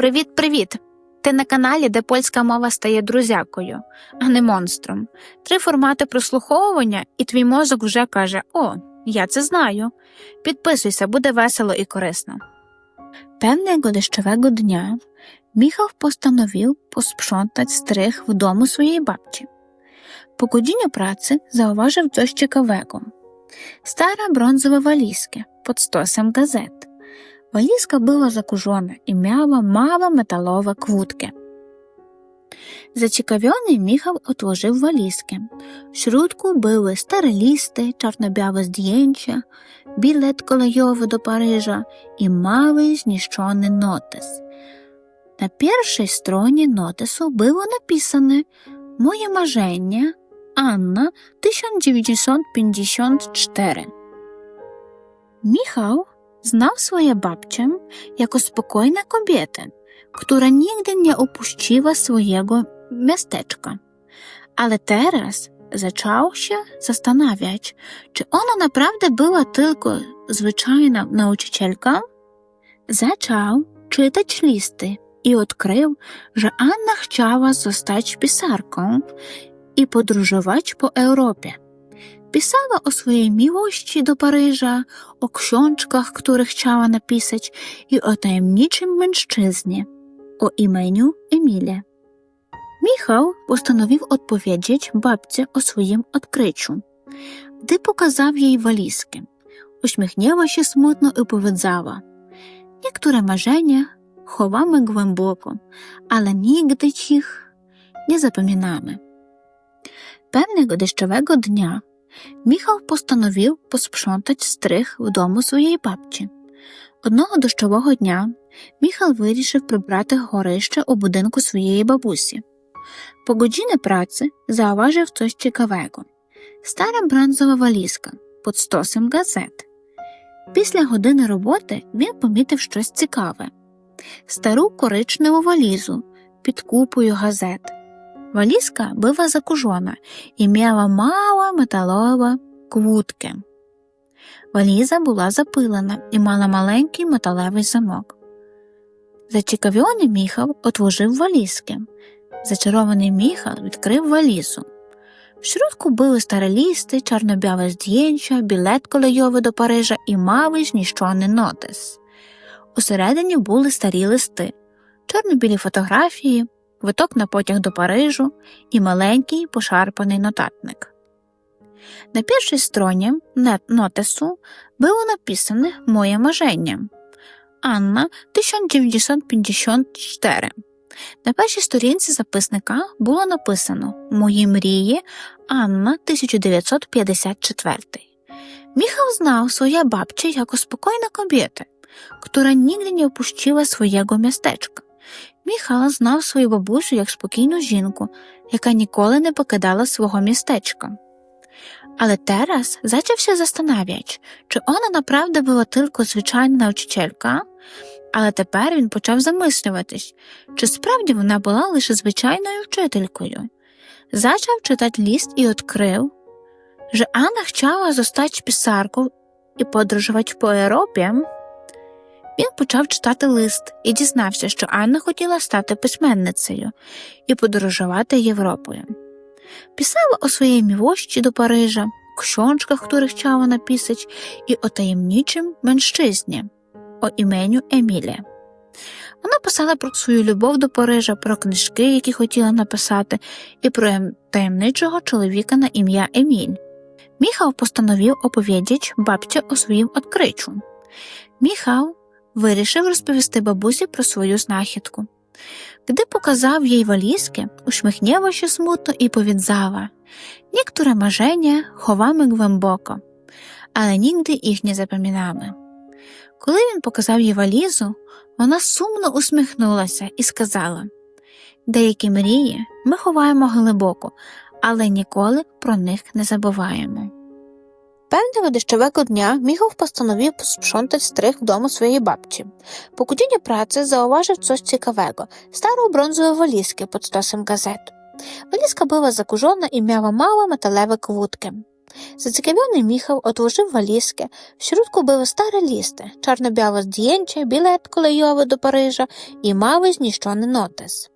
Привіт-привіт! Ти на каналі, де польська мова стає друзякою, а не монстром. Три формати прослуховування, і твій мозок вже каже: О, я це знаю. Підписуйся, буде весело і корисно. Pewnego deszczowego dnia Michał postanowił posprzątać strych w domu swojej babci. Po godzinie pracy zauważył coś ciekawego. Stara brązowa walizka pod stosem. Była zakurzona i miała małe metalowe kłódki. Zaciekawiony Michał otworzył walizkę. W środku były stare listy, czarno-białe zdjęcia, bilet kolejowy do Paryża i mały zniszczony notes. Na pierwszej stronie notesu było napisane Moje marzenie Anna 1954. Michał znał swoją babcię jako spokojna kobieta, która nigdy nie opuściła swojego miasteczka. Ale teraz zaczął się zastanawiać, czy ona naprawdę była tylko zwyczajną nauczycielką? Zaczął czytać listy i odkrył, że Anna chciała zostać pisarką i podróżować po Europie. Pisała o swojej miłości do Paryża, o książkach, które chciała napisać i o tajemniczym mężczyźnie, o imieniu Emilie. Michał postanowił odpowiedzieć babci o swoim odkryciu. Gdy pokazał jej walizkę, uśmiechnęła się smutno i powiedziała: Niektóre marzenia chowamy głęboko, ale nigdy ich nie zapominamy. Pewnego deszczowego dnia Postanowił posprzątać strych w domu своєї babci. Одного дощового дня Міхал вирішив прибрати горище у будинку своєї бабусі. По годині праці зауважив щось цікавого. Стара бронзова валізка під стосом газет. Після години роботи він помітив щось цікаве стару коричневу валізу під купою газет. Валізка була закужена і мала мало металове квутки. Валіза була запилена і мала маленький металевий замок. Зацікавлений Міхал отворив валізки. Зачарований Міхал відкрив валізу. В шрутку були старі лісти, чорно-біле здєнча, білет kolejowy до Парижа і малий зніщений нотис. Усередині були старі листи, чорно-білі фотографії, квиток на потяг до Парижу і маленький пошарпаний нотатник. На першій стороні нотису було написано Моє маження Анна 1954. На першій сторінці записника було написано Мої мрії Анна 1954. Міхал знав своя бабця як спокійна кобєта, która nigdy nie opuściła swojego miasteczka. Michał знав свою бабусю як спокійну жінку, яка ніколи не покидала свого містечка. Але teraz zaczął zastanawiać, czy ona naprawdę była tylko zwyczajna але тепер він почав замислюватись, чи справді вона була лише звичайною вчителькою. Зачав читати ліст і відкрив, що Анна хотіла zostać писаркою і подорожувати по Європі. Він почав читати лист і дізнався, що Анна хотіла стати письменницею і подорожувати Європою. Писала о своїй мілощі до Парижа, książkach, które chciała napisać i o tajemniczym mężczyźnie, o imieniu Емілі. Вона писала про свою любов до Парижа, про книжки, які хотіла написати, і про таємничого чоловіка на ім'я Еміль. Міхал постановив оповідати бабці о своїм відкричу. Міхал вирішив розповісти бабусі про свою знахідку. Gdy pokazał jej walizkę, uśmiechnęła się smutno i powiedziała: Niektóre marzenia chowamy głęboko, ale nigdy ich nie zapominamy. Коли він показав їй валізу, вона сумно усміхнулася і сказала: Деякі мрії ми ховаємо глибоко, але ніколи про них не забуваємо. Deszczowego dnia Michał postanowił posprzątać strych w domu swojej babci. Po godzinie pracy zauważył coś ciekawego – starą brązową walizkę pod stosem gazet. Walizka była zakurzona i miała małe metalowe kłódki. Зацікавлений Міхал отложив валізки, в środku były stare listy, czarno-białe zdjęcie, bilet kolejowy do Paryża i mały zniszczony notes.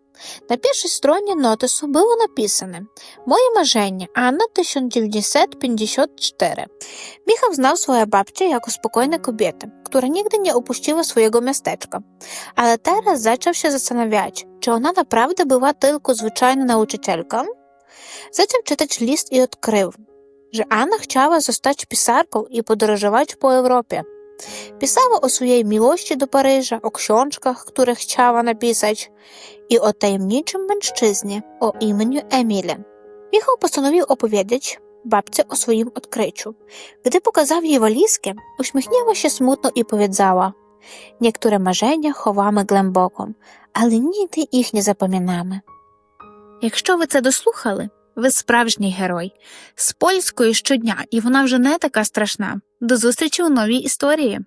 Na pierwszej stronie notesu było napisane Moje marzenie, Anna 1954. Michał znał swoją babcię jako spokojną kobietę, która nigdy nie opuściła swojego miasteczka. Ale teraz zaczął się zastanawiać, czy ona naprawdę była tylko zwyczajną nauczycielką? Zaczął czytać list i odkrył, że Anna chciała zostać pisarką i podróżować po Europie. O książkach, które chciała napisać i o tajemniczym mężczyźnie o imieniu Emile. Michał postanowił opowiedzieć babce o swoim odkryciu. Gdy pokazał jej walizkę, uśmiechnęła się smutno i powiedziała Niektóre marzenia chowamy głęboko, ale nigdy їх не запам'ятаємо. Якщо ви це дослухали, ви справжній герой. З польською щодня, і вона вже не така страшна. До зустрічі у новій історії.